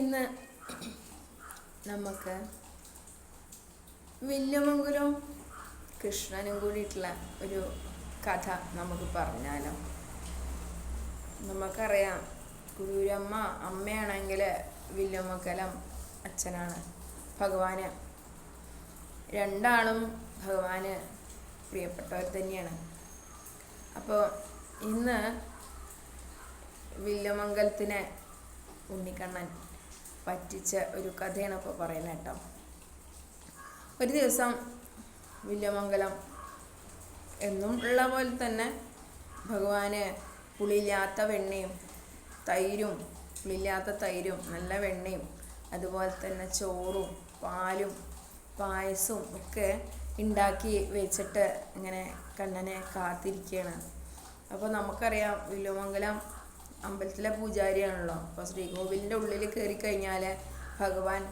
ഇന്ന് നമുക്ക് വില്യമംഗലവും കൃഷ്ണനും കൂടിയിട്ടുള്ള ഒരു കഥ നമുക്ക് പറഞ്ഞാലോ. നമുക്കറിയാം ഗുരുരമ്മ അമ്മയാണെങ്കിൽ വില്ലമംഗലം അച്ഛനാണ്. ഭഗവാന് രണ്ടാളും ഭഗവാന് പ്രിയപ്പെട്ടവർ തന്നെയാണ്. അപ്പോൾ ഇന്ന് വില്യമംഗലത്തിനെ ഉണ്ണിക്കണ്ണൻ പറ്റിച്ച ഒരു കഥയാണ് ഇപ്പോൾ പറയുന്നത് കേട്ടോ. ഒരു ദിവസം വില്യമംഗലം എന്നും ഉള്ള പോലെ തന്നെ ഭഗവാന് പുളിയില്ലാത്ത വെണ്ണയും തൈരും പുളിയില്ലാത്ത തൈരും നല്ല വെണ്ണയും അതുപോലെ തന്നെ ചോറും പാലും പായസവും ഒക്കെ ഉണ്ടാക്കി വെച്ചിട്ട് ഇങ്ങനെ കണ്ണനെ കാത്തിരിക്കുകയാണ്. അപ്പോൾ നമുക്കറിയാം വില്ലുമംഗലം അമ്പലത്തിലെ പൂജാരിയാണല്ലോ. അപ്പോൾ ശ്രീകോവിലിന്റെ ഉള്ളിൽ കയറി കഴിഞ്ഞാൽ ഭഗവാൻ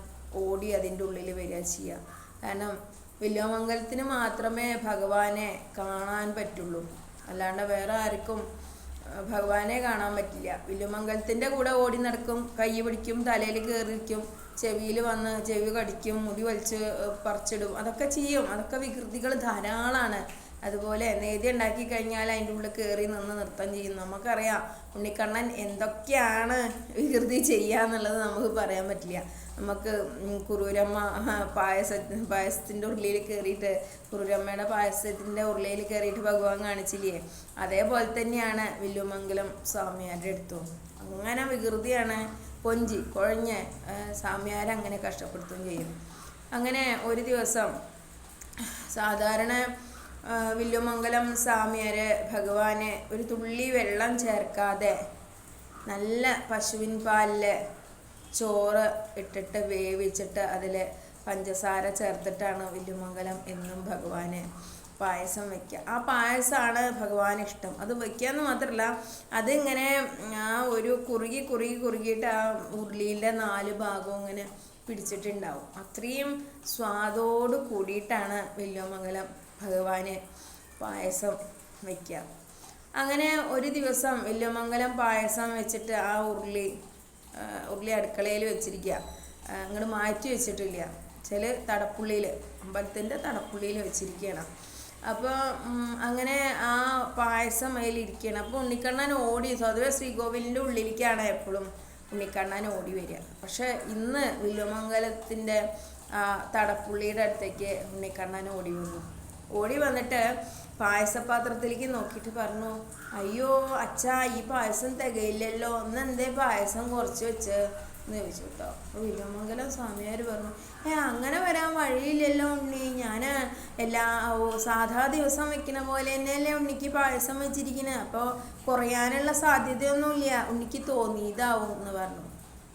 ഓടി അതിന്റെ ഉള്ളിൽ വരിക ചെയ്യുക കാരണം വില്ലോമംഗലത്തിന് മാത്രമേ ഭഗവാനെ കാണാൻ പറ്റുള്ളൂ. അല്ലാണ്ട് വേറെ ആർക്കും ഭഗവാനെ കാണാൻ പറ്റില്ല. വില്ലുമംഗലത്തിന്റെ കൂടെ ഓടി നടക്കും കൈ പിടിക്കും തലയിൽ കയറിയിരിക്കും ചെവിയിൽ വന്ന് ചെവി കടിക്കും മുടി വലിച്ച് പറിച്ചിടും. അതൊക്കെ ചെയ്യും. അതൊക്കെ വികൃതികൾ ധാരാളമാണ് അതുപോലെ നേതി ഉണ്ടാക്കി കഴിഞ്ഞാൽ അതിന്റെ ഉള്ളിൽ കയറി നിന്ന് നൃത്തം ചെയ്യും. നമുക്കറിയാം ഉണ്ണിക്കണ്ണൻ എന്തൊക്കെയാണ് വികൃതി ചെയ്യുക എന്നുള്ളത് നമുക്ക് പറയാൻ പറ്റില്ല. നമുക്ക് കുറൂരമ്മ പായസ പായസത്തിന്റെ ഉരുളിയിൽ കയറിയിട്ട് കുറൂരമ്മയുടെ പായസത്തിന്റെ ഉരുളിയിൽ കയറിയിട്ട് ഭഗവാൻ കാണിച്ചില്ലേ? അതേപോലെ തന്നെയാണ് വില്ലുമംഗലം സ്വാമിയാരുടെ അടുത്തും. അങ്ങനെ വികൃതിയാണ് കൊഞ്ചി കുഴഞ്ഞ് സ്വാമിയാരെ അങ്ങനെ കഷ്ടപ്പെടുത്തുകയും ചെയ്യും. അങ്ങനെ ഒരു ദിവസം സാധാരണ വില്ലുമംഗലം സ്വാമിയാര് ഭഗവാനെ ഒരു തുള്ളി വെള്ളം ചേർക്കാതെ നല്ല പശുവിൻ പാലിൽ ചോറ് ഇട്ടിട്ട് വേവിച്ചിട്ട് അതിൽ പഞ്ചസാര ചേർത്തിട്ടാണ് വില്ലുമംഗലം എന്നും ഭഗവാന് പായസം വയ്ക്കുക ആ പായസമാണ് ഭഗവാൻ ഇഷ്ടം. അത് വെക്കാന്ന് മാത്രമല്ല അതിങ്ങനെ ആ ഒരു കുറുകി കുറുകി കുറുകിയിട്ട് ആ ഉരുളിയിലെ നാല് ഭാഗവും ഇങ്ങനെ പിടിച്ചിട്ടുണ്ടാവും. അത്രയും സ്വാദോട് കൂടിയിട്ടാണ് വില്ലുമംഗലം ഭഗവാന് പായസം വയ്ക്കുക അങ്ങനെ ഒരു ദിവസം വല്യമംഗലം പായസം വെച്ചിട്ട് ആ ഉരുളി ഉരുളി അടുക്കളയിൽ വെച്ചിരിക്കുക അങ്ങോട്ട് മാറ്റി വെച്ചിട്ടില്ല. ചില തടപ്പുള്ളിയിൽ അമ്പലത്തിന്റെ തടപ്പുള്ളിയിൽ വെച്ചിരിക്കുകയാണ് അപ്പോൾ അങ്ങനെ ആ പായസം അതിലിരിക്കുകയാണ് അപ്പോൾ ഉണ്ണിക്കണ്ണൻ ഓടി സ്വതവേ ശ്രീകോവിലിന്റെ ഉള്ളിലേക്കാണ് എപ്പോഴും ഉണ്ണിക്കണ്ണൻ ഓടി വരിക. പക്ഷെ ഇന്ന് വില്ലുമംഗലത്തിന്റെ തടപ്പുള്ളിയുടെ അടുത്തേക്ക് ഉണ്ണിക്കണ്ണൻ ഓടി വന്നു. ഓടി വന്നിട്ട് പായസപാത്രത്തിലേക്ക് നോക്കിയിട്ട് പറഞ്ഞു അയ്യോ അച്ഛാ ഈ പായസം തികയില്ലല്ലോ. ഒന്ന് എന്തേ പായസം കുറച്ച് വെച്ച്? എന്ന് ചോദിച്ചു കേട്ടോ അപ്പോൾ വില്വമംഗലം സ്വാമിയാർ പറഞ്ഞു ഏ അങ്ങനെ വരാൻ വഴിയില്ലല്ലോ ഉണ്ണി. ഞാൻ എല്ലാ സാധാ ദിവസം വെക്കുന്ന പോലെ തന്നെയല്ലേ ഉണ്ണിക്ക് പായസം വെച്ചിരിക്കുന്നത് അപ്പോൾ കുറയാനുള്ള സാധ്യതയൊന്നുമില്ല. ഉണ്ണിക്ക് തോന്നിയതാവും എന്ന് പറഞ്ഞു.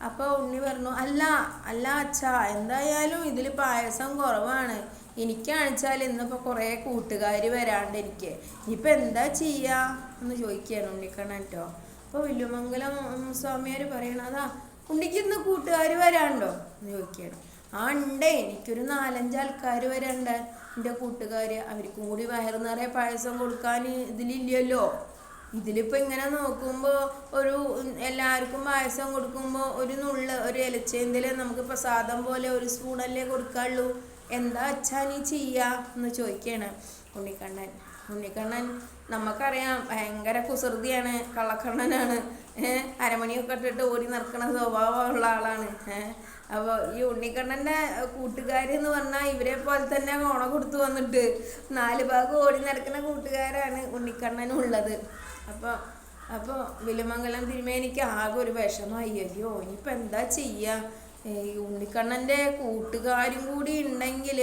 അപ്പോൾ ഉണ്ണി പറഞ്ഞു അല്ല അല്ല അച്ഛാ എന്തായാലും ഇതിൽ പായസം കുറവാണ്. എനിക്ക് കാണിച്ചാൽ ഇന്നിപ്പോൾ കുറേ കൂട്ടുകാർ വരാണ്ട് എനിക്ക്. ഇനിയിപ്പോൾ എന്താ ചെയ്യുക എന്ന് ചോദിക്കുകയാണ് ഉണ്ണിക്കണ്ണൻ കേട്ടോ അപ്പോൾ വില്ലുമംഗലം സ്വാമിയാർ പറയണ ഇന്ന് കൂട്ടുകാർ വരാണ്ടോ എന്ന് ചോദിക്കുകയാണ്. ആ ഉണ്ടേ. എനിക്കൊരു നാലഞ്ച് ആൾക്കാർ വരണ്ട്. എന്റെ കൂട്ടുകാർ അവർക്ക് കൂടി വയറു നിറയെ പായസം കൊടുക്കാൻ ഇതിലില്ലല്ലോ. ഇതിലിപ്പോൾ ഇങ്ങനെ നോക്കുമ്പോൾ ഒരു എല്ലാവർക്കും പായസം കൊടുക്കുമ്പോൾ ഒരു നുള്ള് ഒരു ഇലച്ചേന്തിൽ നമുക്ക് പ്രസാദം പോലെ ഒരു സ്പൂണല്ലേ കൊടുക്കാള്ളൂ. എന്താ അച്ഛാ നീ ചെയ്യാ? എന്ന് ചോദിക്കുകയാണ് ഉണ്ണിക്കണ്ണൻ. ഉണ്ണിക്കണ്ണൻ നമുക്കറിയാം ഭയങ്കര കുസൃതിയാണ് കള്ളക്കണ്ണനാണ്. അരമണിയൊക്കെ ഇട്ടിട്ട് ഓടി നടക്കുന്ന സ്വഭാവമുള്ള ആളാണ്. അപ്പോൾ ഈ ഉണ്ണിക്കണ്ണന്റെ കൂട്ടുകാരെന്ന് പറഞ്ഞാൽ ഇവരെ പോലെ തന്നെ ഓണ കൊടുത്തു വന്നിട്ട് നാല് ഭാഗം ഓടി നടക്കുന്ന കൂട്ടുകാരാണ് ഉണ്ണിക്കണ്ണനുള്ളത് അപ്പോൾ അപ്പോൾ വിലുമംഗലം തിരുമേനിക്ക് ആകെ ഒരു വിഷമായി അയ്യോ ഇനിയിപ്പോൾ എന്താ ചെയ്യുക ഈ ഉണ്ണിക്കണ്ണന്റെ കൂട്ടുകാരും കൂടി ഉണ്ടെങ്കിൽ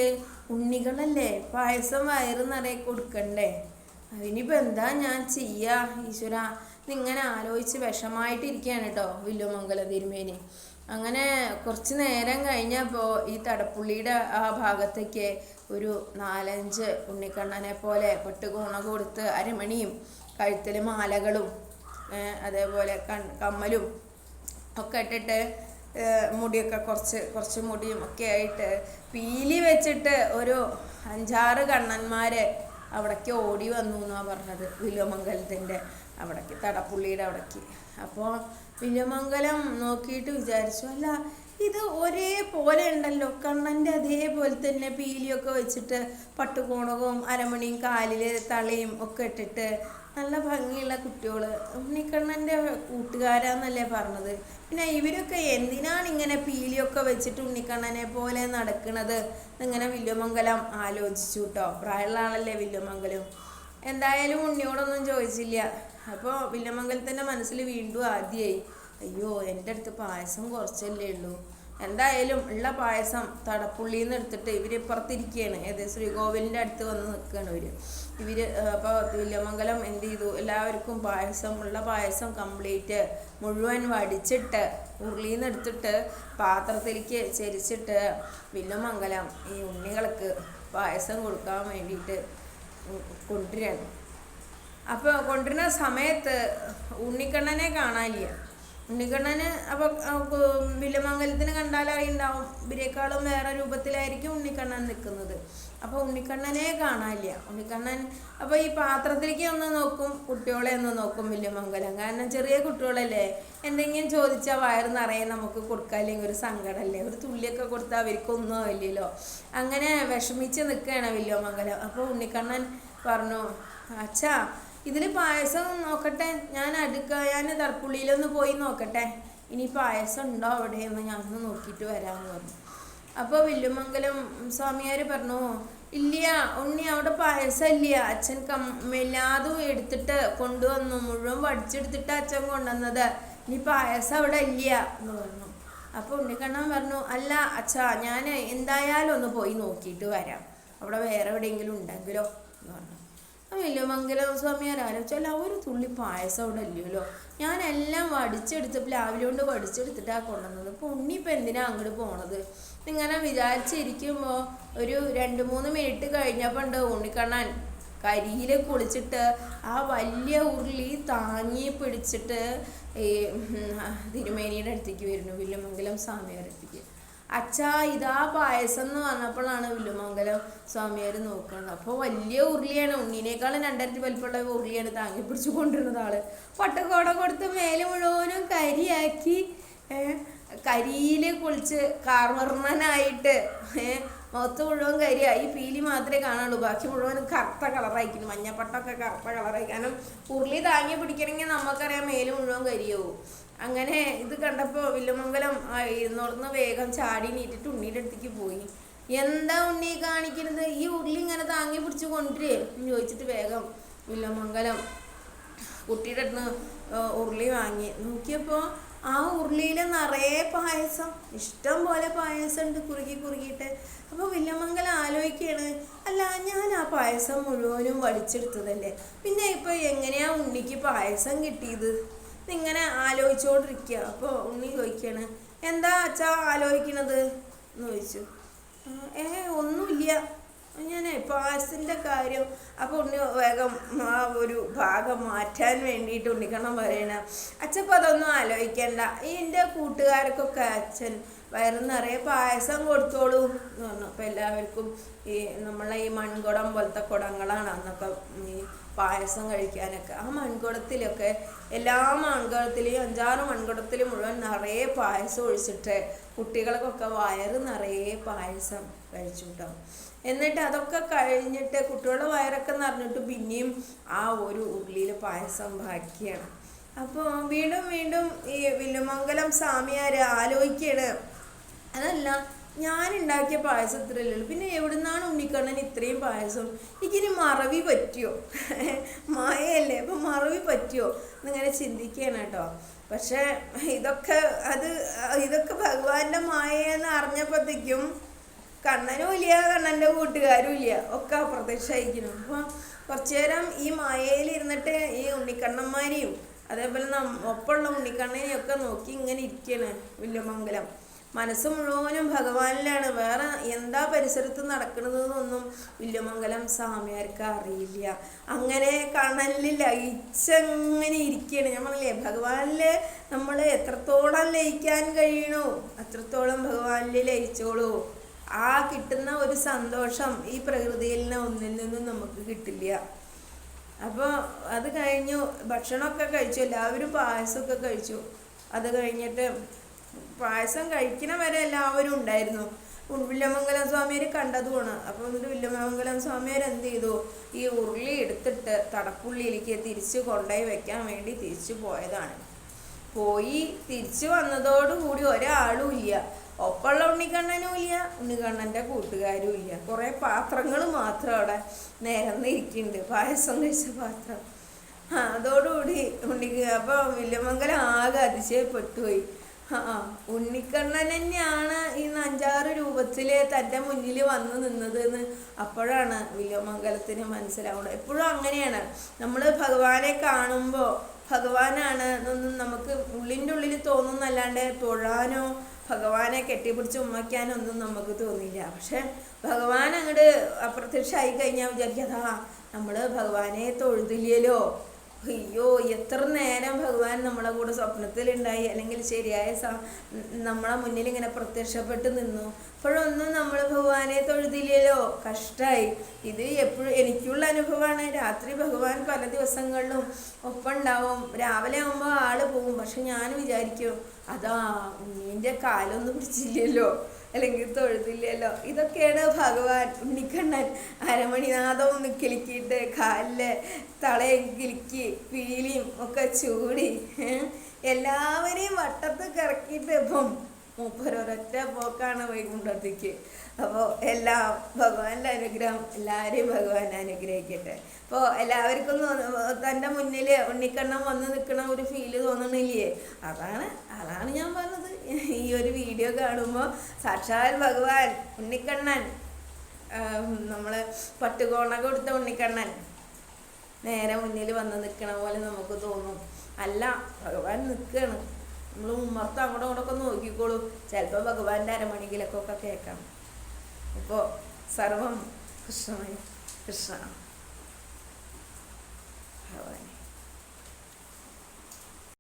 ഉണ്ണികളല്ലേ പായസം വയറ് നിറയെ കൊടുക്കണ്ടേ? അതിനിപ്പോൾ എന്താ ഞാൻ ചെയ്യുക ഈശ്വര ഇതിങ്ങനെ ആലോചിച്ച് വിഷമായിട്ടിരിക്കുകയാണ് കേട്ടോ വില്ലുമംഗല തിരുമേനി. അങ്ങനെ കുറച്ച് നേരം കഴിഞ്ഞപ്പോൾ ഈ തടപ്പുള്ളിയുടെ ആ ഭാഗത്തേക്ക് ഒരു നാലഞ്ച് ഉണ്ണിക്കണ്ണനെ പോലെ പെട്ടുകൂണ കൊടുത്ത് അരമണിയും കഴുത്തിൽ മാലകളും അതേപോലെ കൺ കമ്മലും ഒക്കെ ഇട്ടിട്ട് മുടിയൊക്കെ കുറച്ച് കുറച്ച് മുടിയും ഒക്കെ ആയിട്ട് പീലി വെച്ചിട്ട് ഒരു അഞ്ചാറ് കണ്ണന്മാര് അവിടേക്ക് ഓടി വന്നു എന്നാണ് പറഞ്ഞത് വില്വമംഗലത്തിന്റെ അവിടേക്ക് തടപ്പുള്ളിയുടെ അവിടേക്ക്. അപ്പോൾ വില്വമംഗലം നോക്കിയിട്ട് വിചാരിച്ചു അല്ല ഇത് ഒരേപോലെ ഉണ്ടല്ലോ കണ്ണന്റെ അതേപോലെ തന്നെ പീലിയൊക്കെ വെച്ചിട്ട് പട്ടുകോണകവും അരമണിയും കാലിൽ തളയും ഒക്കെ ഇട്ടിട്ട് നല്ല ഭംഗിയുള്ള കുട്ടികൾ ഉണ്ണിക്കണ്ണന്റെ കൂട്ടുകാരാന്നല്ലേ പറഞ്ഞത്. പിന്നെ ഇവരൊക്കെ എന്തിനാണ് ഇങ്ങനെ പീലിയൊക്കെ വെച്ചിട്ട് ഉണ്ണിക്കണ്ണനെ പോലെ നടക്കുന്നത് ഇങ്ങനെ വില്ലുമംഗലം ആലോചിച്ചു കേട്ടോ പ്രായമുള്ള ആളല്ലേ വില്ലുമംഗലം? എന്തായാലും ഉണ്ണിയോടൊന്നും ചോദിച്ചില്ല. അപ്പോൾ വില്ലുമംഗലത്തിന്റെ മനസ്സിൽ വീണ്ടും ആദ്യമായി അയ്യോ എന്റെ അടുത്ത് പായസം കുറച്ചല്ലേ ഉള്ളൂ. എന്തായാലും ഉള്ള പായസം തടപ്പുള്ളിയിൽ നിന്ന് എടുത്തിട്ട് ഇവർ പുറത്തിരിക്കുകയാണ് ഏത് ശ്രീകോവിലിന്റെ അടുത്ത് വന്ന് നിൽക്കുകയാണ് ഇവർ ഇവർ അപ്പോൾ വില്യമംഗലം എന്ത് ചെയ്തു? എല്ലാവർക്കും പായസം ഉള്ള പായസം കംപ്ലീറ്റ് മുഴുവൻ വടിച്ചിട്ട് ഉരുളിയിൽ നിന്ന് എടുത്തിട്ട് പാത്രത്തിലേക്ക് ചരിച്ചിട്ട് വില്യമംഗലം ഈ ഉണ്ണികൾക്ക് പായസം കൊടുക്കാൻ വേണ്ടിയിട്ട് കൊണ്ടുവരണം അപ്പോൾ കൊണ്ടുവരുന്ന സമയത്ത് ഉണ്ണിക്കണ്ണനെ കാണാനില്ല. ഉണ്ണിക്കണ്ണന് അപ്പോൾ വില്ലമംഗലത്തിന് കണ്ടാൽ അറിയുണ്ടാവും ഇവരെക്കാളും വേറെ രൂപത്തിലായിരിക്കും ഉണ്ണിക്കണ്ണൻ നിൽക്കുന്നത്. അപ്പോൾ ഉണ്ണിക്കണ്ണനെ കാണാനില്ല. ഉണ്ണിക്കണ്ണൻ അപ്പോൾ ഈ പാത്രത്തിലേക്ക് ഒന്ന് നോക്കും കുട്ടികളെ ഒന്ന് നോക്കും വില്ലമംഗലം. കാരണം ചെറിയ കുട്ടികളല്ലേ എന്തെങ്കിലും ചോദിച്ചാൽ വയറ് നിറയെ നമുക്ക് കൊടുക്കാല്ലെങ്കിൽ ഒരു സങ്കടമല്ലേ ഒരു തുള്ളിയൊക്കെ കൊടുത്താൽ അവർക്കൊന്നും ആവില്ലല്ലോ. അങ്ങനെ വിഷമിച്ച് നിൽക്കുകയാണ് വില്ലുമംഗലം. അപ്പോൾ ഉണ്ണിക്കണ്ണൻ പറഞ്ഞു അച്ഛാ ഇതിൽ പായസം നോക്കട്ടെ. ഞാൻ അടുക്ക ഞാൻ തർപ്പുള്ളിയിലൊന്ന് പോയി നോക്കട്ടെ. ഇനി പായസം ഉണ്ടോ അവിടെ എന്ന് ഞാൻ ഒന്ന് നോക്കിയിട്ട് വരാമെന്ന് പറഞ്ഞു. അപ്പോൾ വില്ലുമംഗലം സ്വാമിയാർ പറഞ്ഞു ഇല്ല ഉണ്ണി അവിടെ പായസം ഇല്ല അച്ഛൻ കമ്മില്ലാതും എടുത്തിട്ട് കൊണ്ടുവന്നു. മുഴുവൻ വടിച്ചെടുത്തിട്ട് അച്ഛൻ കൊണ്ടുവന്നത്. ഇനി പായസം അവിടെ ഇല്ല എന്ന് പറഞ്ഞു. അപ്പോൾ ഉണ്ണിക്കണ്ണൻ പറഞ്ഞു അല്ല അച്ഛാ ഞാൻ എന്തായാലും ഒന്ന് പോയി നോക്കിയിട്ട് വരാം. അവിടെ വേറെ എവിടെയെങ്കിലും ഉണ്ടെങ്കിലോ. എന്ന് പറഞ്ഞു വില്ലുമംഗലം സ്വാമിയാർ ആലോചിച്ചാൽ ഒരു തുള്ളി പായസം അവിടെ ഇല്ലല്ലോ. ഞാനെല്ലാം വടിച്ചെടുത്ത് രാവിലെ കൊണ്ട് വടിച്ചെടുത്തിട്ടാണ് കൊണ്ടുവന്നത്. അപ്പോൾ ഉണ്ണി എന്തിനാണ് എന്തിനാ അങ്ങോട്ട് പോണത്? ഇങ്ങനെ വിചാരിച്ചിരിക്കുമ്പോൾ ഒരു രണ്ട് മൂന്ന് മിനിറ്റ് കഴിഞ്ഞപ്പോൾ ഉണ്ട് ഉണ്ണിക്കണ്ണാൻ കരിയിൽ കുളിച്ചിട്ട് ആ വലിയ ഉരുളി താങ്ങി പിടിച്ചിട്ട് ഈ തിരുമേനിയുടെ അടുത്തേക്ക് വരുന്നു. വില്ലുമംഗലം സ്വാമിയുടെ അടുത്തേക്ക്. അച്ഛാ ഇതാ പായസം എന്ന് പറഞ്ഞപ്പോഴാണ് വില്ലുമംഗലം സ്വാമിയാർ നോക്കുന്നത്. അപ്പോൾ വലിയ ഉരുളിയാണ്. ഉണ്ണിനേക്കാളും രണ്ടരട്ടി വലിപ്പമുള്ള ഉരുളിയാണ് താങ്ങി പിടിച്ചു കൊണ്ടിരുന്നത് ആൾ. പട്ടക്കോട കൊടുത്ത് മേലെ മുഴുവനും കരിയാക്കി കരിയിൽ കുളിച്ച് കാർവർണനായിട്ട് മുഖത്ത് മുഴുവൻ കരിയായി. പീലി മാത്രമേ കാണുള്ളൂ ബാക്കി മുഴുവൻ കറുത്ത കളറായിരിക്കുന്നു. മഞ്ഞപ്പട്ടൊക്കെ കറുത്ത കളറായി. കാരണം ഉരുളി താങ്ങി പിടിക്കണമെങ്കിൽ നമുക്കറിയാം മേൽ മുഴുവൻ കരിയാവും. അങ്ങനെ ഇത് കണ്ടപ്പോൾ വില്ലുമംഗലം ഇരുന്നോർന്ന് വേഗം ചാടി നീട്ടിട്ട് ഉണ്ണിയുടെ അടുത്തേക്ക് പോയി. എന്താ ഉണ്ണി കാണിക്കുന്നത് ഈ ഉരുളി ഇങ്ങനെ താങ്ങി പിടിച്ച് കൊണ്ടുവരേ എന്ന് ചോദിച്ചിട്ട് വേഗം വില്ലുമംഗലം കുട്ടിയുടെ അടുത്ത് ഉരുളി വാങ്ങി. നോക്കിയപ്പോൾ ആ ഉരുളിയിൽ നിറയെ പായസം. ഇഷ്ടം പോലെ പായസം ഉണ്ട് കുറുകി കുറുകിയിട്ട്. അപ്പോൾ വില്ലമംഗലം ആലോചിക്കുകയാണ് അല്ല ഞാൻ ആ പായസം മുഴുവനും വടിച്ചെടുത്തതല്ലേ? പിന്നെ ഇപ്പോൾ എങ്ങനെയാ ഉണ്ണിക്ക് പായസം കിട്ടിയത്? ഇങ്ങനെ ആലോചിച്ചുകൊണ്ടിരിക്കുക അപ്പോൾ ഉണ്ണി ചോദിക്കുകയാണ് എന്താ അച്ഛാ ആലോചിക്കണത്? എന്ന് ചോദിച്ചു. ഏ ഒന്നുമില്ല. ഞാൻ പാഴ്സിന്റെ കാര്യം. അപ്പോൾ ഉണ്ണി വേഗം ആ ഒരു ഭാഗം മാറ്റാൻ വേണ്ടിയിട്ട് ഉണ്ണിക്കണം പറയണ അച്ഛപ്പം അതൊന്നും ആലോചിക്കണ്ട. എന്റെ കൂട്ടുകാർക്കൊക്കെ അച്ഛൻ വയറ് നിറയെ പായസം കൊടുത്തോളൂ എന്ന് പറഞ്ഞു. അപ്പോൾ എല്ലാവർക്കും ഈ നമ്മളെ ഈ മൺകുടം പോലത്തെ കുടങ്ങളാണ് അന്നൊക്കെ ഈ പായസം കഴിക്കാനൊക്കെ. ആ മൺകുടത്തിലൊക്കെ എല്ലാ മൺകുടത്തിലും അഞ്ചാറ് മൺകുടത്തിൽ മുഴുവൻ നിറയെ പായസം ഒഴിച്ചിട്ട് കുട്ടികൾക്കൊക്കെ വയറ് നിറയെ പായസം കഴിച്ചു കേട്ടോ എന്നിട്ട് അതൊക്കെ കഴിഞ്ഞിട്ട് കുട്ടികളുടെ വയറൊക്കെ നിറഞ്ഞിട്ട് പിന്നെയും ആ ഒരു ഉള്ളിയിൽ പായസം ബാക്കിയാണ്. അപ്പോൾ വീണ്ടും വീണ്ടും ഈ വില്ലുമംഗലം സ്വാമിയാർ ആലോചിക്കുകയാണ് അതല്ല ഞാൻ ഉണ്ടാക്കിയ പായസം ഇത്രയല്ലല്ലോ പിന്നെ എവിടുന്നാണ് ഉണ്ണിക്കണ്ണൻ ഇത്രയും പായസം? എനിക്കിനി മറവി പറ്റിയോ? മായയല്ലേ അപ്പം മറവി പറ്റിയോ? എന്നിങ്ങനെ ചിന്തിക്കുകയാണ് കേട്ടോ. പക്ഷേ ഇതൊക്കെ അത് ഇതൊക്കെ ഭഗവാന്റെ മായെന്ന് അറിഞ്ഞപ്പോഴത്തേക്കും കണ്ണനും ഇല്ല കണ്ണന്റെ കൂട്ടുകാരും ഇല്ല ഒക്കെ അപ്രത്യക്ഷമായിരിക്കുന്നു. അപ്പോൾ കുറച്ചു നേരം ഈ മായയിൽ ഇരുന്നിട്ട് ഈ ഉണ്ണിക്കണ്ണന്മാരെയും അതേപോലെ ഒപ്പമുള്ള ഉണ്ണിക്കണ്ണനെയും ഒക്കെ നോക്കി ഇങ്ങനെ ഇരിക്കുകയാണ് വില്ലുമംഗലം മനസ്സ് മുഴുവനും ഭഗവാനിലാണ്. വേറെ എന്താ പരിസരത്ത് നടക്കുന്നതെന്നൊന്നും വില്ലുമംഗലം സ്വാമിയാർക്ക് അറിയില്ല. അങ്ങനെ കണലിൽ ലയിച്ചങ്ങനെ ഇരിക്കുകയാണ് ഞാൻ പറഞ്ഞില്ലേ ഭഗവാനിൽ നമ്മൾ എത്രത്തോളം ലയിക്കാൻ കഴിയണോ അത്രത്തോളം ഭഗവാനിൽ ലയിച്ചോളൂ. ആ കിട്ടുന്ന ഒരു സന്തോഷം ഈ പ്രകൃതിയിൽ നിന്ന് ഒന്നിൽ നിന്നും നമുക്ക് കിട്ടില്ല. അപ്പോൾ അത് കഴിഞ്ഞു ഭക്ഷണമൊക്കെ കഴിച്ചു എല്ലാവരും പായസമൊക്കെ കഴിച്ചു. അത് കഴിഞ്ഞിട്ട് പായസം കഴിക്കണ വരെ എല്ലാവരും ഉണ്ടായിരുന്നു. വില്യമംഗലം സ്വാമിയാർ കണ്ടതുമാണ് അപ്പോൾ എന്നിട്ട് വില്യമംഗലം സ്വാമിയർ എന്ത് ചെയ്തു? ഈ ഉരുളി എടുത്തിട്ട് തടപ്പുള്ളിയിലേക്ക് തിരിച്ച് കൊണ്ടുപോയി വെക്കാൻ വേണ്ടി തിരിച്ചു പോയതാണ്. പോയി തിരിച്ചു വന്നതോടുകൂടി ഒരാളും ഇല്ല. ഒപ്പമുള്ള ഉണ്ണിക്കണ്ണനും ഇല്ല. ഉണ്ണിക്കണ്ണന്റെ കൂട്ടുകാരും ഇല്ല. കുറേ പാത്രങ്ങൾ മാത്രം അവിടെ നിരന്നിരിക്കുന്നുണ്ട്. പായസം കഴിച്ച പാത്രം. അതോടുകൂടി ഉണ്ണിക്ക് അപ്പോൾ വില്യമംഗലം ആകെ അതിശയപ്പെട്ടു പോയി. ആ ആ, ഉണ്ണിക്കണ്ണൻ തന്നെയാണ് ഈ അഞ്ചാറ് രൂപത്തിൽ തന്റെ മുന്നിൽ വന്നു നിന്നത് എന്ന് അപ്പോഴാണ് വില്യമംഗലത്തിന് മനസ്സിലാവുന്നത്. എപ്പോഴും അങ്ങനെയാണ്. നമ്മൾ ഭഗവാനെ കാണുമ്പോൾ ഭഗവാനാണ് എന്നൊന്നും നമുക്ക് ഉള്ളിന്റെ ഉള്ളിൽ തോന്നുന്നല്ലാണ്ട് തൊഴാനോ ഭഗവാനെ കെട്ടിപ്പിടിച്ച് ഉമ്മയ്ക്കാനോ ഒന്നും നമുക്ക് തോന്നില്ല പക്ഷെ ഭഗവാൻ അങ്ങോട്ട് അപ്രത്യക്ഷമായി കഴിഞ്ഞാൽ വിചാരിക്കാതാ നമ്മൾ ഭഗവാനെ തൊഴുതില്ലല്ലോ അയ്യോ എത്ര നേരം ഭഗവാൻ നമ്മളെ കൂടെ സ്വപ്നത്തിലുണ്ടായി. അല്ലെങ്കിൽ ശരിയായ സ നമ്മളെ മുന്നിൽ ഇങ്ങനെ പ്രത്യക്ഷപ്പെട്ട് നിന്നു. അപ്പോഴൊന്നും നമ്മൾ ഭഗവാനെ തൊഴുതില്ലല്ലോ. കഷ്ടമായി ഇത് എപ്പോഴും എനിക്കുള്ള അനുഭവമാണ്. രാത്രി ഭഗവാൻ പല ദിവസങ്ങളിലും ഒപ്പം ഉണ്ടാവും. രാവിലെ ആകുമ്പോൾ ആൾ പോകും. പക്ഷെ ഞാൻ വിചാരിക്കും അതാ ഉണ്ണീന്റെ കാലൊന്നും പിടിച്ചില്ലല്ലോ. അല്ലെങ്കിൽ തൊഴുതില്ലല്ലോ. ഇതൊക്കെയാണ് ഭഗവാൻ ഉണ്ണിക്കണ്ണൻ അരമണിനാഥവും കാലിൽ കാലിലെ തളയും കിളിക്കി പീലിയും ഒക്കെ ചൂടി. എല്ലാവരെയും വട്ടത്ത് കറക്കിയിട്ട് ഇപ്പം മൂപ്പരൊരൊറ്റ പോക്കാണ് വൈകുണ്ഠത്തേക്ക്. അപ്പോൾ എല്ലാം ഭഗവാന്റെ അനുഗ്രഹം എല്ലാവരെയും ഭഗവാൻ അനുഗ്രഹിക്കട്ടെ. അപ്പോൾ എല്ലാവർക്കും തന്റെ മുന്നിൽ ഉണ്ണിക്കണ്ണം വന്ന് നിൽക്കണ ഒരു ഫീൽ തോന്നണില്ലേ? അതാണ് അതാണ് ഞാൻ പറഞ്ഞത്. ഈ ഒരു വീഡിയോ കാണുമ്പോൾ സാക്ഷാൽ ഭഗവാൻ ഉണ്ണിക്കണ്ണൻ നമ്മൾ പട്ടുകോണ കൊടുത്ത ഉണ്ണിക്കണ്ണൻ നേരെ മുന്നിൽ വന്ന് നിൽക്കണ പോലെ നമുക്ക് തോന്നും. അല്ല ഭഗവാൻ നിൽക്കുകയാണ് നമ്മൾ ഉമ്മർത്ത് അങ്ങോട്ടും ഇങ്ങോട്ടൊക്കെ നോക്കിക്കോളൂ. ചിലപ്പോൾ ഭഗവാന്റെ അരമണിക്കിലൊക്കെ കേൾക്കാം ഇപ്പോൾ സർവം കൃഷ്ണമായി കൃഷ്ണ. ഭഗവാൻ